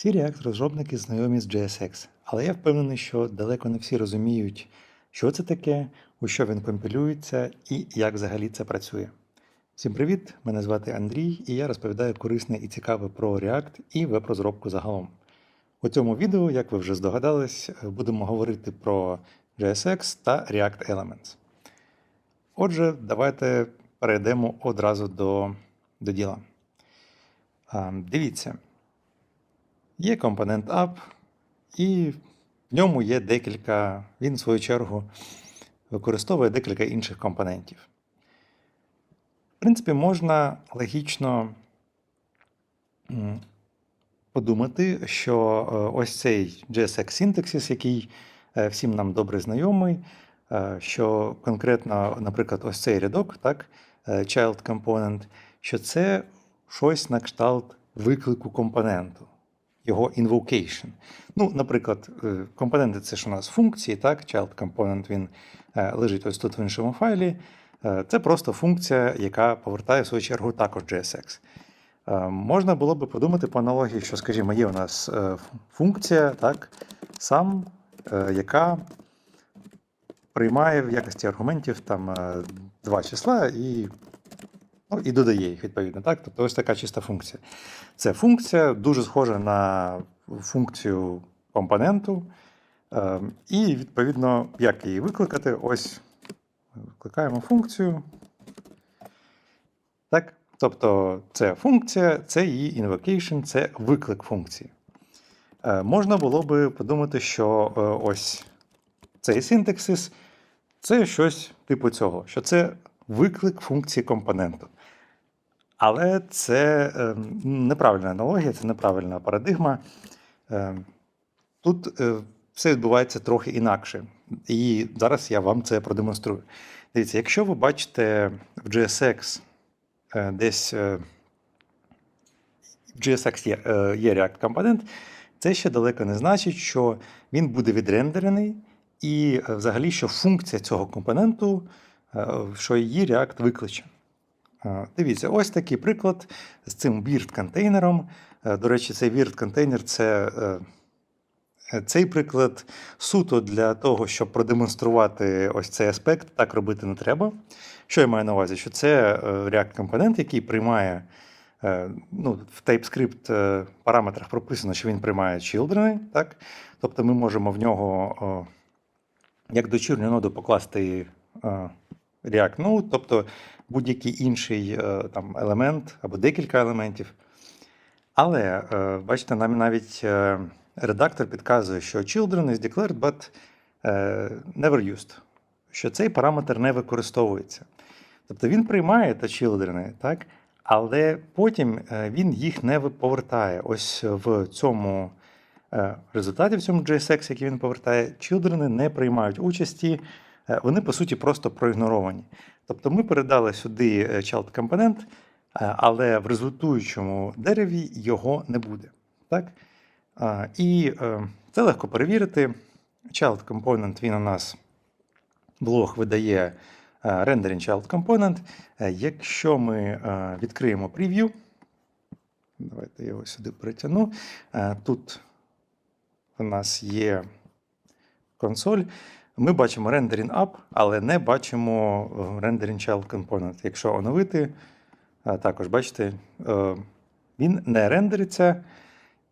Всі React-розробники знайомі з JSX, але я впевнений, що далеко не всі розуміють, що це таке, у що він компілюється і як взагалі це працює. Всім привіт! Мене звати Андрій, і я розповідаю корисне і цікаве про React і веб-розробку загалом. У цьому відео, як ви вже здогадались, будемо говорити про JSX та React Elements. Отже, давайте перейдемо одразу до, до діла. Дивіться, є компонент app, і в ньому є декілька, він, в свою чергу, використовує декілька інших компонентів. В принципі, можна логічно подумати, що е, ось цей JSX синтаксис, який е, всім нам добре знайомий, е, що конкретно, наприклад, ось цей рядок, так, child component, що це щось на кшталт виклику компоненту, його invocation. Ну, наприклад, е, компоненти це ж у нас функції, так, child component він е, лежить ось тут в іншому файлі. Е, Це просто функція, яка повертає в свою чергу також JSX. Можна було би подумати по аналогії, що, скажімо, є у нас функція, так, сам, яка приймає в якості аргументів там два числа і, ну, і додає їх відповідно. Так? Тобто ось така чиста функція. Це функція дуже схожа на функцію компоненту. е, І, відповідно, як її викликати, ось викликаємо функцію. Так? Тобто це функція, це її invocation, це виклик функції. Е, Можна було би подумати, що е, ось цей синтаксис це щось типу цього, що це виклик функції компоненту. Але це е, неправильна аналогія, це неправильна парадигма. Е, Тут е, все відбувається трохи інакше. І зараз я вам це продемонструю. Дивіться, якщо ви бачите в JSX е, десь е, в JSX є, є React компонент, це ще далеко не значить, що він буде відрендерений, і взагалі, що функція цього компоненту, що її React викличе. Е, Дивіться, ось такий приклад з цим weird контейнером. Е, До речі, цей weird контейнер це. е, цей приклад суто для того, щоб продемонструвати ось цей аспект, так робити не треба. Що я маю на увазі? Що це React-компонент, який приймає, ну, в TypeScript параметрах прописано, що він приймає children, так? Тобто ми можемо в нього як дочірню ноду покласти React Node, тобто будь-який інший е, там, елемент або декілька елементів. Але е, бачите, нам навіть е, редактор підказує, що children is declared, but never used, що цей параметр не використовується. Тобто він приймає та children, так? але потім він їх не повертає. Ось в цьому результаті, в цьому JSX, який він повертає, children не приймають участі, вони по суті просто проігноровані. Тобто ми передали сюди е, child компонент, е, але в результуючому дереві його не буде. Так? І е, це легко перевірити. Child component він у нас блок видає е, rendering child component. Е, Якщо ми е, відкриємо прев'ю, давайте я його сюди притягну. Е, Тут у нас є консоль. Ми бачимо rendering up, але не бачимо е, rendering child component. Якщо оновити, е, також бачите, е, він не рендериться.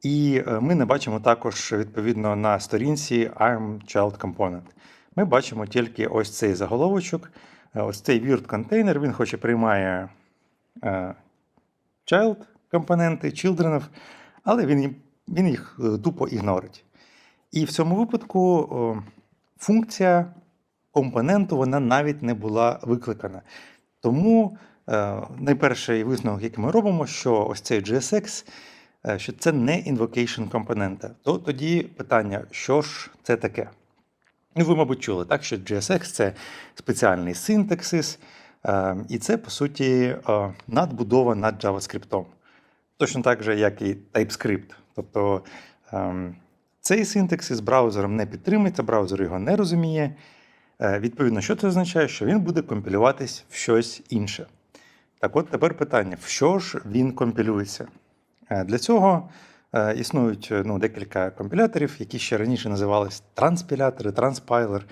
І е, ми не бачимо також відповідно на сторінці I'm Child Component. Ми бачимо тільки ось цей заголовочок, е, ось цей weird контейнер, він хоч і приймає е, child компоненти, children, але він, він їх е, тупо ігнорить. І в цьому випадку функція компоненту вона навіть не була викликана. Тому е, найперший висновок, який ми робимо, що ось цей JSX, е, що це не invocation компонента. То тоді питання, що ж це таке? Ну, ви, мабуть, чули, так, що JSX це спеціальний синтаксис, е, і це, по суті, надбудова над JavaScript. Точно так же, як і TypeScript. Тобто ем, цей синтаксис браузером не підтримується, браузер його не розуміє. Е, Відповідно, що це означає? Що він буде компілюватись в щось інше. Так от тепер питання: в що ж він компілюється? Е, Для цього Е, Існують ну, декілька компіляторів, які ще раніше називались транспілятори, транспайлер.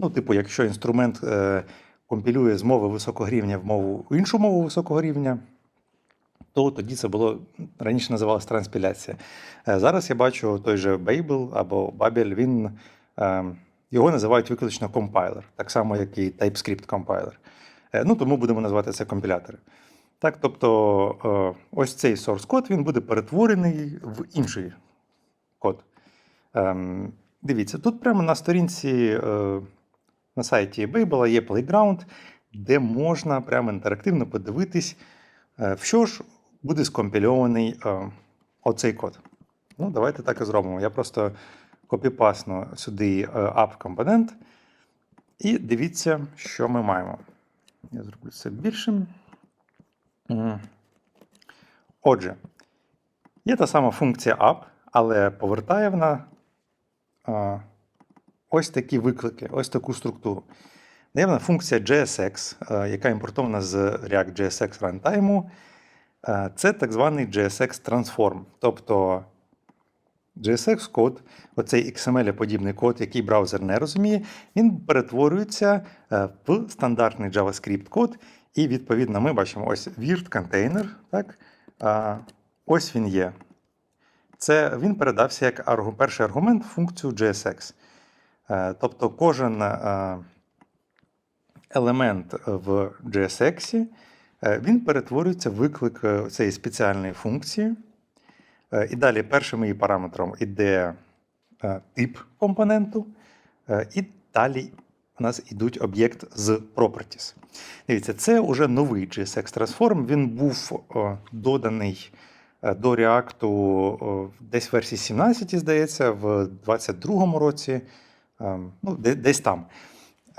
Ну, типу, якщо інструмент компілює з мови високого рівня в мову іншу мову високого рівня, то тоді це було раніше називалось транспіляція. Е, Зараз я бачу той же Babel або Babel, він е, його називають виключно компайлер, так само, як і TypeScript компайлер. Е, Ну, тому будемо називати це компілятори. Так, тобто е, ось цей source код він буде перетворений в інший код. Ем, Дивіться, тут прямо на сторінці на сайті Babel є Playground, де можна прямо інтерактивно подивитись, в що ж буде скомпільований е, оцей код. Ну, давайте так і зробимо. Я просто копіпасну сюди е, app компонент. І дивіться, що ми маємо. Я зроблю це більшим. Отже, є та сама функція app, але повертає вона а, ось такі виклики, ось таку структуру. Наявна функція JSX, а, яка імпортована з React JSX Runtime. А, Це так званий JSX Transform. Тобто JSX код, оцей XML-подібний код, який браузер не розуміє, він перетворюється е, в стандартний JavaScript код. І відповідно ми бачимо ось virt контейнер. Ось він є. Це він передався як перший аргумент в функцію JSX. Е, Тобто кожен е, елемент в JSX е, він перетворюється в виклик е, цієї спеціальної функції. Е, І далі першим її параметром іде е, тип компоненту, е, і далі у нас йдуть об'єкт з properties. Дивіться, це вже новий JSX Transform. Він був е, доданий е, до React е, десь в версії 17, здається, в 2022 році. Е, Ну, десь там.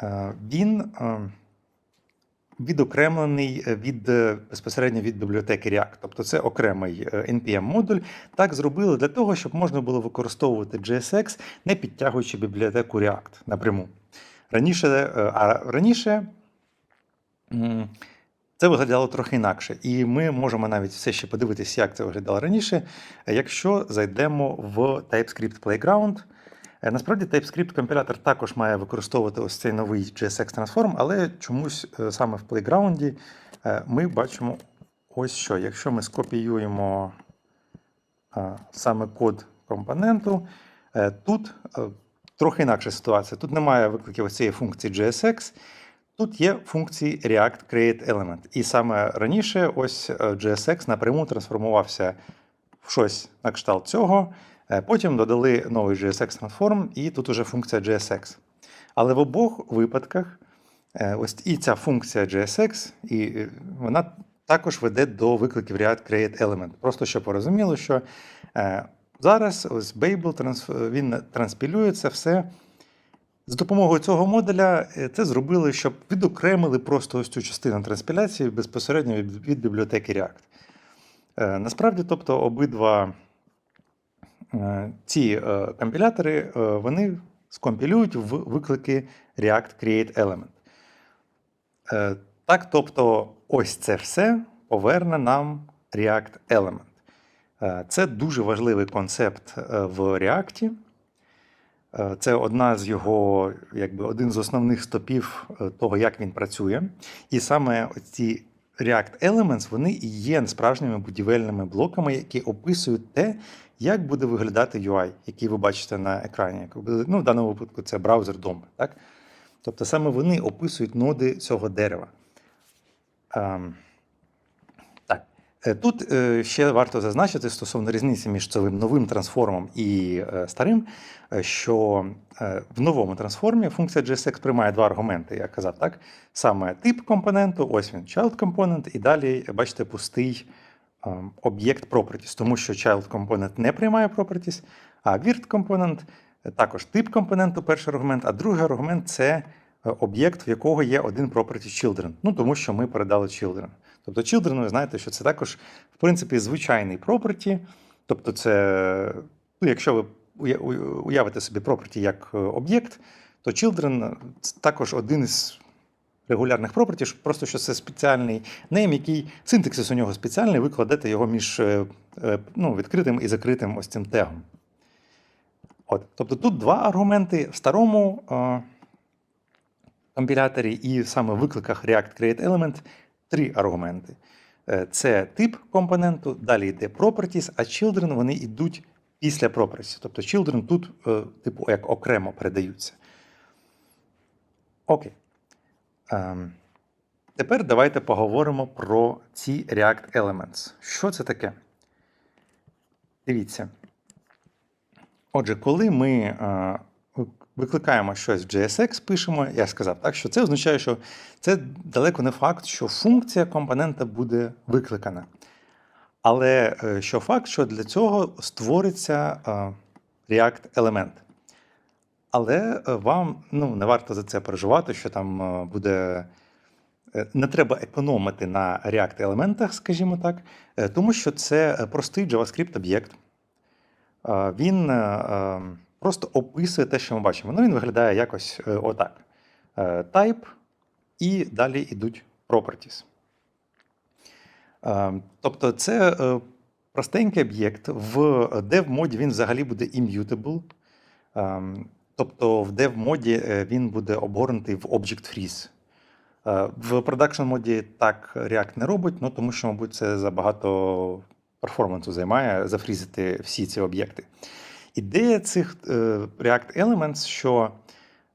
Е, Він е, відокремлений від е, безпосередньо від бібліотеки React. Тобто це окремий е, npm-модуль. Так зробили для того, щоб можна було використовувати JSX, не підтягуючи бібліотеку React напряму. Раніше, е, а раніше це виглядало трохи інакше. І ми можемо навіть все ще подивитися, як це виглядало раніше, е, якщо зайдемо в TypeScript Playground. Е, Насправді TypeScript компілятор також має використовувати ось цей новий JSX Transform, але чомусь е, саме в Playground е, ми бачимо ось що. Якщо ми скопіюємо саме код компоненту, тут трохи інакша ситуація. Тут немає викликів ось цієї функції JSX. Тут є функції React Create Element. І саме раніше ось JSX напряму трансформувався в щось на кшталт цього. Е, Потім додали новий JSX Transform, і тут уже функція JSX. Але в обох випадках е, ось і ця функція JSX, і е, вона також веде до викликів React Create Element. Просто щоб порозуміло, що зараз ось Babel він транспілює це все. З допомогою цього модуля це зробили, щоб відокремили просто ось цю частину транспіляції безпосередньо від, бібліотеки React. Насправді, тобто, обидва ці е, компілятори е, вони скомпілюють в виклики React Create Element. Е, Так, тобто, ось це все поверне нам React Element. Е, Це дуже важливий концепт е, в React. Е, Це одна з його, якби один з основних стопів е, того, як він працює. І саме ці React Elements вони і є справжніми будівельними блоками, які описують те, як буде виглядати UI, який ви бачите на екрані. Ну, в даному випадку це браузер DOM. Так? Тобто саме вони описують ноди цього дерева. Е, Тут е, ще варто зазначити стосовно різниці між цим новим трансформом і е, старим, е, що е, в новому трансформі функція JSX приймає два аргументи, я казав, так? Саме тип компоненту, ось він, child component, і далі, бачите, пустий об'єкт properties, тому що child component не приймає properties, а virt component е, також тип компоненту, перший аргумент, а другий аргумент це е, об'єкт, в якого є один property children. Ну, тому що ми передали children. Тобто children, ви знаєте, що це також, в принципі, звичайний property. Тобто, це, ну, якщо ви уявите собі property як е, об'єкт, то children це також один із регулярних property, просто що це спеціальний нейм, який синтаксис у нього спеціальний, ви кладете його між е, е, ну, відкритим і закритим ось цим тегом. От, тобто тут два аргументи в старому е, компіляторі і саме в викликах React Create Element три аргументи. Е, Це тип компоненту, далі йде properties, а children вони йдуть після properties. Тобто children тут, е, типу, як окремо передаються. Окей. Ем, Тепер давайте поговоримо про ці React Elements. Що це таке? Дивіться. Отже, коли ми е, викликаємо щось в JSX, пишемо, я сказав, так, що це означає, що це далеко не факт, що функція компонента буде викликана. Але е, що факт, що для цього створиться е, React елемент. Але е, вам ну, не варто за це переживати, що там буде. Не треба економити на React елементах, скажімо так, тому що це простий JavaScript об'єкт. Він е, е, просто описує те, що ми бачимо. Ну, він виглядає якось е, отак: Е, Type, і далі йдуть properties. Е, Тобто, це е, простенький об'єкт. В dev-моді він взагалі буде immutable. Ем, Тобто в dev-моді він буде обгорнутий в Object Freeze. В production моді так React не робить, ну тому що, мабуть, це забагато перформансу займає зафрізити всі ці об'єкти. Ідея цих е, React Elements, що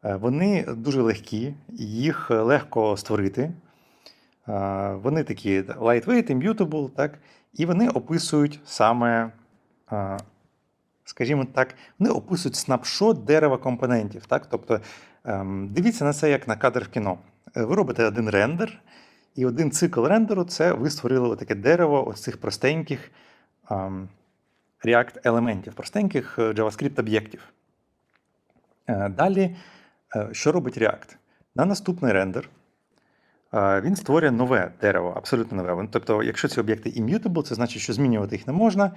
е, вони дуже легкі, їх легко створити. Е, Вони такі lightweight, immutable, так, і вони описують саме, скажімо так, вони описують снапшот дерева компонентів. Так? Тобто ем, дивіться на це як на кадр в кіно. Ви робите один рендер, і один цикл рендеру це ви створили таке дерево ось цих простеньких ем, React елементів, простеньких е, JavaScript об'єктів. Е, Далі, е, що робить React? На наступний рендер він створює нове дерево, абсолютно нове. Тобто, якщо ці об'єкти immutable, це значить, що змінювати їх не можна.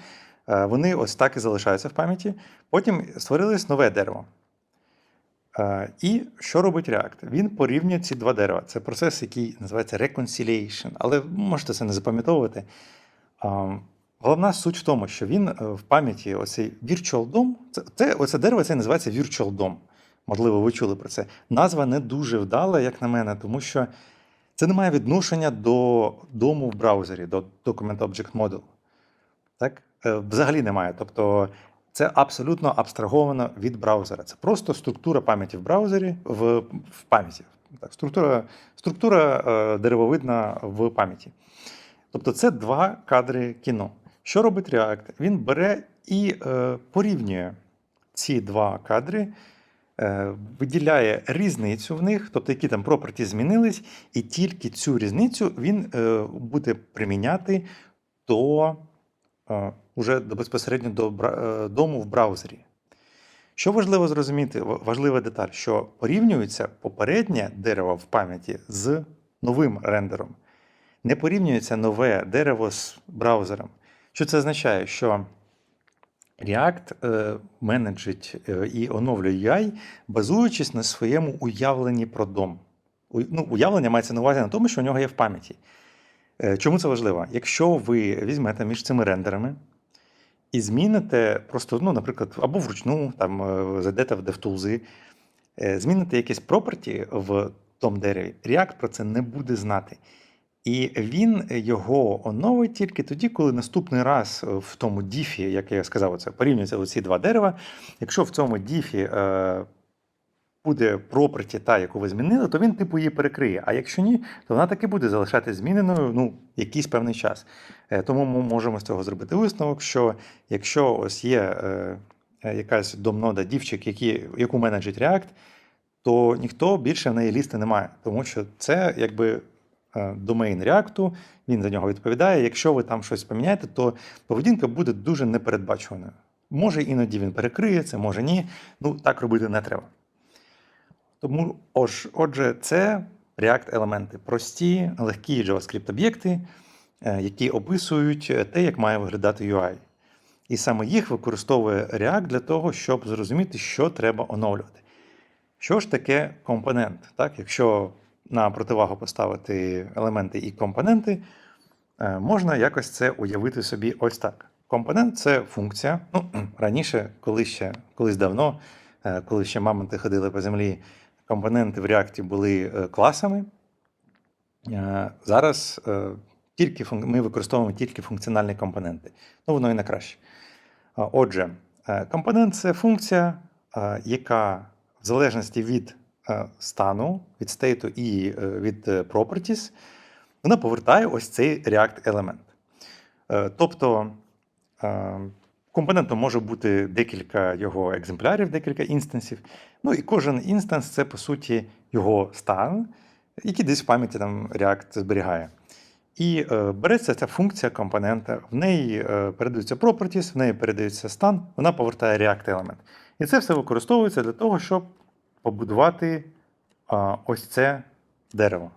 Вони ось так і залишаються в пам'яті. Потім створилось нове дерево. І що робить React? Він порівнює ці два дерева. Це процес, який називається reconciliation, але можете це не запам'ятовувати. Головна суть в тому, що він е, в пам'яті оцей Virtual DOM, це, це, оце дерево це називається Virtual DOM. Можливо, ви чули про це. Назва не дуже вдала, як на мене, тому що це не має відношення до дому в браузері, до Document Object Model. Так? Е, Взагалі немає. Тобто це абсолютно абстраговано від браузера. Це просто структура пам'яті в браузері в, в пам'яті. Так, структура структура е, деревовидна в пам'яті. Тобто це два кадри кіно. Що робить React? Він бере і е, порівнює ці два кадри, е, виділяє різницю в них, тобто які там property змінились, і тільки цю різницю він е, буде приміняти до е, уже безпосередньо до е, дому в браузері. Що важливо зрозуміти, важлива деталь, що порівнюється попереднє дерево в пам'яті з новим рендером. Не порівнюється нове дерево з браузером. Що це означає? Що React е, менеджить е, і оновлює UI, базуючись на своєму уявленні про дом. Ну, уявлення мається на увазі на тому, що у нього є в пам'яті. Е, Чому це важливо? Якщо ви візьмете між цими рендерами і зміните просто, ну, наприклад, або вручну, там зайдете в DevTools, зміните якесь property в тому дереві, React про це не буде знати. І він його оновить тільки тоді, коли наступний раз в тому діфі, як я сказав, це порівнюються ці два дерева. Якщо в цьому діфі е, буде property та, яку ви змінили, то він типу її перекриє. А якщо ні, то вона таки буде залишатися зміненою ну, якийсь певний час. Е, тому ми можемо з цього зробити висновок, що якщо ось є е, е, якась домнода дівчик, які, яку менеджить React, то ніхто більше в неї лізти не має, тому що це якби е, домейн React, він за нього відповідає. Якщо ви там щось поміняєте, то поведінка буде дуже непередбачуваною. Може, іноді він перекриє це, може ні. Ну, так робити не треба. Тому, ож, отже, це React-елементи. Прості, легкі JavaScript-об'єкти, е, які описують е, те, як має виглядати UI. І саме їх використовує React для того, щоб зрозуміти, що треба оновлювати. Що ж таке компонент? Так? Якщо на противагу поставити елементи і компоненти, е, можна якось це уявити собі ось так. Компонент це функція. Ну, раніше, коли ще, колись давно, е, коли ще мамонти ходили по землі, компоненти в React були е, класами. Зараз тільки ми використовуємо тільки функціональні компоненти. Ну, воно і на краще. Отже, компонент це функція, яка в залежності від стану, від стейту і е, від е, properties, вона повертає ось цей React елемент. Е, Тобто е, компонентом може бути декілька його екземплярів, декілька інстансів. Ну і кожен інстанс це по суті його стан, який десь в пам'яті там React зберігає. І е, береться ця функція компонента, в неї е, передаються properties, в неї передається стан, вона повертає React елемент. І це все використовується для того, щоб побудувати а, ось це дерево.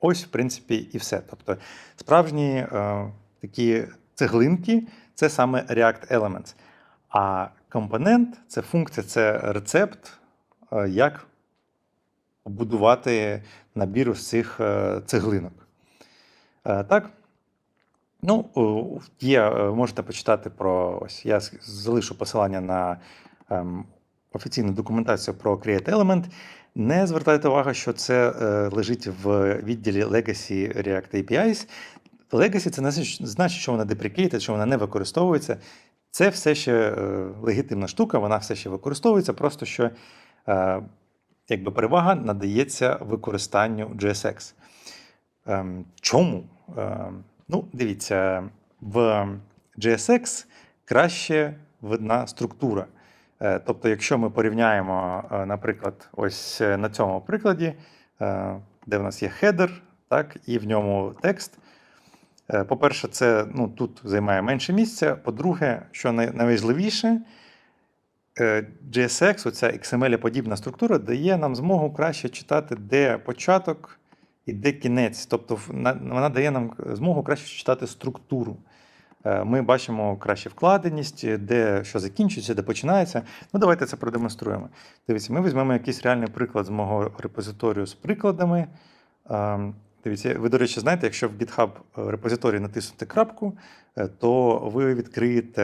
Ось, в принципі, і все. Тобто, справжні е, такі цеглинки це саме React Elements. А компонент це функція, це рецепт, е, як побудувати набір ось цих е, цеглинок. Е, Так. Ну, є, можете почитати про ось. Я залишу посилання на ем, офіційну документацію про Create Element. Не звертайте увагу, що це е, лежить в відділі Legacy React APIs. Legacy це не значить- що вона deprecated, що вона не використовується. Це все ще е, легітимна штука, вона все ще використовується, просто що е, якби перевага надається використанню JSX. Ем, чому? Ем, ну, дивіться, в JSX краще видна структура. Е, Тобто, якщо ми порівняємо, е, наприклад, ось е, на цьому прикладі, де в нас є хедер, так, і в ньому текст. По-перше, це ну, тут займає менше місця. По-друге, що найважливіше, JSX, оця XML-подібна структура, дає нам змогу краще читати, де початок і де кінець. Тобто вона дає нам змогу краще читати структуру. Е, Ми бачимо краще вкладеність, де що закінчується, де починається. Ну, давайте це продемонструємо. Дивіться, ми візьмемо якийсь реальний приклад з мого репозиторію з прикладами. Ем, Дивіться, ви, до речі, знаєте, якщо в GitHub репозиторії натиснути крапку, е, то ви відкриєте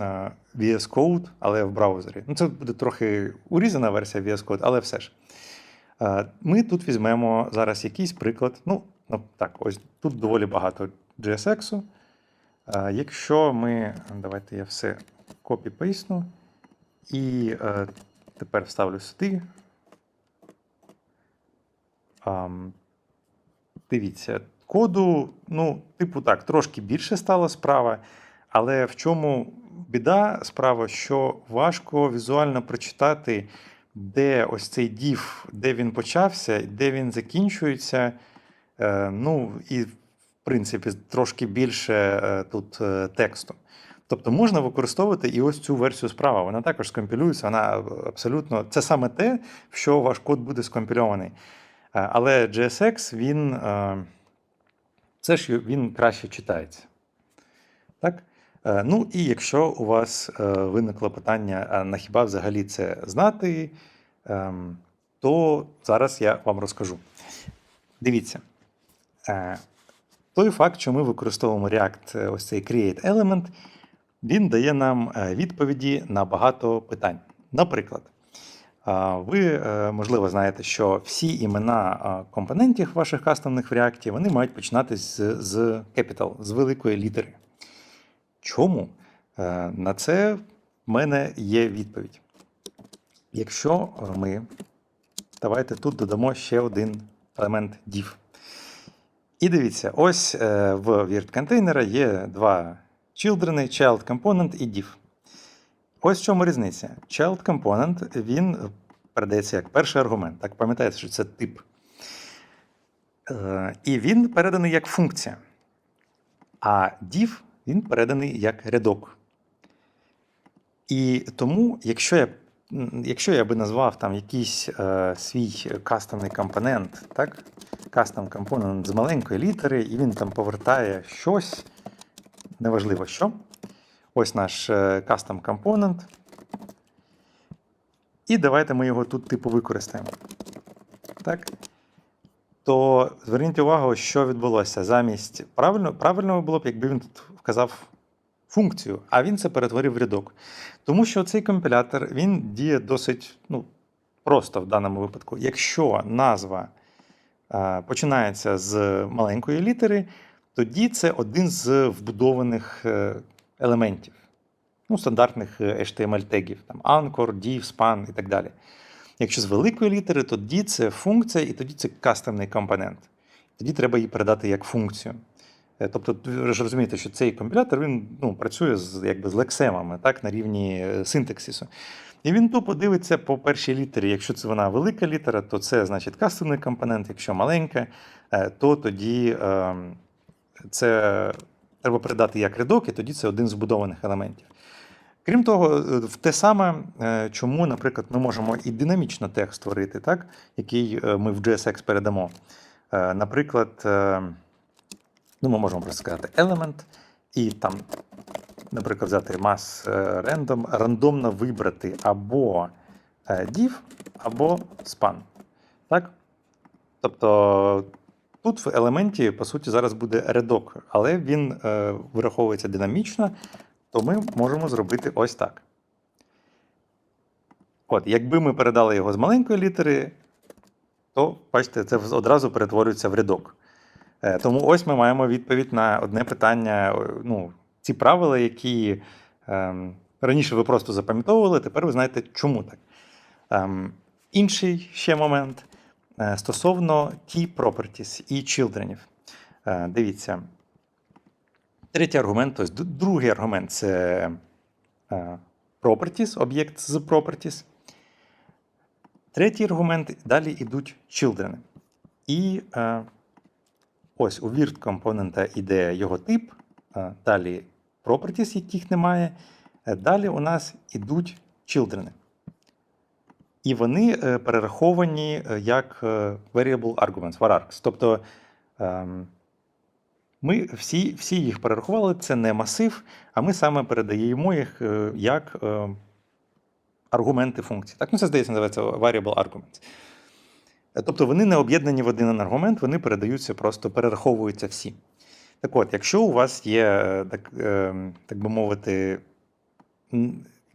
е, VS Code, але в браузері. Ну, це буде трохи урізана версія VS Code, але все ж. Е, Ми тут візьмемо зараз якийсь приклад. Ну, ну так, ось тут доволі багато JSX. Е, Якщо ми. Давайте я все копі-пейсну. І е, тепер вставлю сюди. Дивіться, коду, ну, типу так, трошки більше стало справа, але в чому біда справа, що важко візуально прочитати, де ось цей дів, де він почався, де він закінчується. Е, ну, і, принципі, трошки більше е, тут е, тексту. Тобто можна використовувати і ось цю версію справа. Вона також скомпілюється, вона абсолютно це саме те, в що ваш код буде скомпільований. Е, Але JSX, він, це ж він краще читається. Так? Ну і якщо у вас виникло питання, а на хіба взагалі це знати, ем, то зараз я вам розкажу. Дивіться, той факт, що ми використовуємо React, е, ось цей Create Element, він дає нам е, відповіді на багато питань. Наприклад, ви, е, можливо, знаєте, що всі імена компонентів ваших кастомних в React вони мають починатись з, з capital, з великої літери. Чому? На це в мене є відповідь. Якщо ми давайте тут додамо ще один елемент div. І дивіться, ось е, в virt контейнера є два children, child component і div. Ось в чому різниця. Child component він передається як перший аргумент. Так, пам'ятаєте, що це тип. Е, І він переданий як функція. А div він переданий як рядок. І тому, якщо я, якщо я би назвав там якийсь е, свій кастомний компонент, так? Кастом компонент з маленької літери, і він там повертає щось, неважливо що. Ось наш кастом компонент. І давайте ми його тут типу використаємо. Так. то зверніть увагу, що відбулося замість правильно, правильно було б, якби він тут вказав функцію, а він це перетворив в рядок. Тому що цей компілятор він діє досить ну, просто в даному випадку. Якщо назва е, починається з маленької літери, тоді це один з вбудованих е, елементів, ну, стандартних е, HTML-тегів, там anchor, div, span і так далі. Якщо з великої літери, тоді це функція, і тоді це кастомний компонент. Тоді треба її передати як функцію. Е, Тобто, ви ж розумієте, що цей компілятор він ну, працює з, якби, з лексемами так, на рівні синтаксису. І він тупо дивиться по першій літері. Якщо це вона велика літера, то це значить кастомний компонент. Якщо маленька, е, то тоді е, це треба передати як рядок, і тоді це один з збудованих елементів. Крім того, е, в те саме, е, чому, наприклад, ми можемо і динамічно текст створити, так, який ми в JSX передамо. Наприклад, е, ну, ми можемо просто сказати element, і там, наприклад, взяти mass е, random, рандомно вибрати або е, div, або span. Так? Тобто тут в елементі, по суті, зараз буде рядок, але він е, вираховується динамічно, то ми можемо зробити ось так. От, якби ми передали його з маленької літери, то бачите, це одразу перетворюється в рядок. Е, Тому ось ми маємо відповідь на одне питання. Ну, ці правила, які ем, раніше ви просто запам'ятовували, тепер ви знаєте, чому так. Ем, інший ще момент е, стосовно key properties і childrenів. Е, дивіться. Третій аргумент, тобто другий аргумент це е, properties, об'єкт з properties. Третій аргумент далі йдуть children. І е, ось у virt компонента йде його тип, е, далі properties, яких немає. е, Далі у нас йдуть children. І вони е, перераховані е, як variable arguments, varargs. Тобто ем, ми всі, всі їх перерахували, це не масив, а ми саме передаємо їх як аргументи функції. Так, ну це здається, називається variable arguments. Тобто вони не об'єднані в один аргумент, вони передаються, просто перераховуються всі. Так от, якщо у вас є, так, е, так би мовити,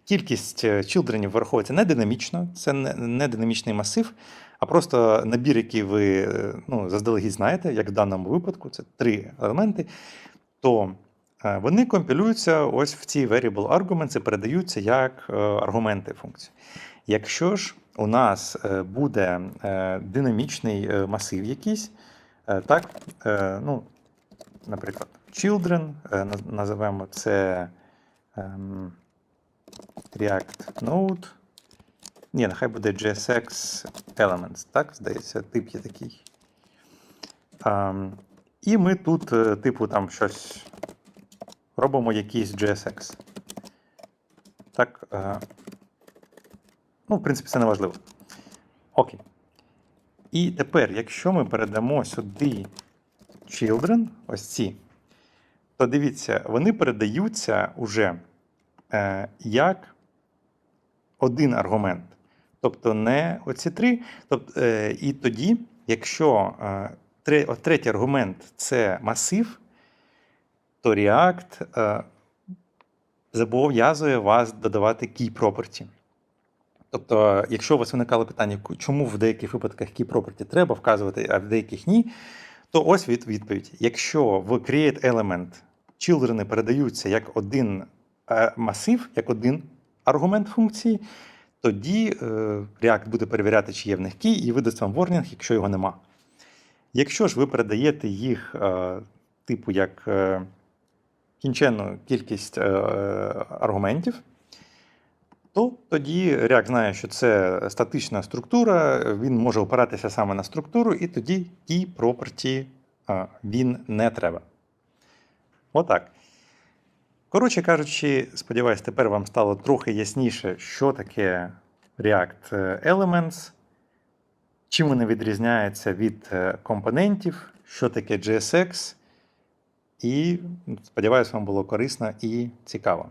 кількість чилдренів враховується не динамічно, це не, динамічний масив, а просто набір, який ви е, ну, заздалегідь знаєте, як в даному випадку, це три елементи, то е, вони компілюються ось в ці variable arguments і передаються як е, аргументи функції. Якщо ж у нас буде динамічний масив якийсь, так, ну, наприклад, children, е, називаємо це ем, React Node. Ні, нехай буде JSX Elements, так, здається, тип є такий. Ем, і ми тут, е, типу, там щось робимо якийсь JSX. Так. Е, ну, в принципі, це не важливо. Окей. І тепер, якщо ми передамо сюди children, ось ці, то дивіться, вони передаються уже е, як один аргумент. Тобто не оці три. Тобто, е, і тоді, якщо е, от третій аргумент це масив, то React е, зобов'язує вас додавати key property. Тобто, якщо у вас виникало питання, чому в деяких випадках key property треба вказувати, а в деяких ні, то ось від відповідь. Якщо в create element children передаються як один е, масив, як один аргумент функції, тоді е, React буде перевіряти, чи є в них key, і видасть вам warning, якщо його нема. Якщо ж ви передаєте їх е, типу як кінченну кількість аргументів, то тоді React знає, що це статична структура, він може опиратися саме на структуру, і тоді ті property він не треба. Отак. Коротше кажучи, сподіваюсь, тепер вам стало трохи ясніше, що таке React Elements, чим вони відрізняються від е, компонентів, що таке JSX. І сподіваюся, вам було корисно і цікаво.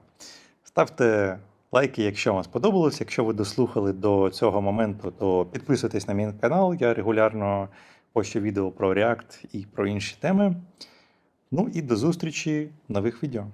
Ставте лайки, якщо вам сподобалось. Якщо ви дослухали до цього моменту, то підписуйтесь на мій канал. Я регулярно пощу відео про React і про інші теми. Ну і до зустрічі в нових відео.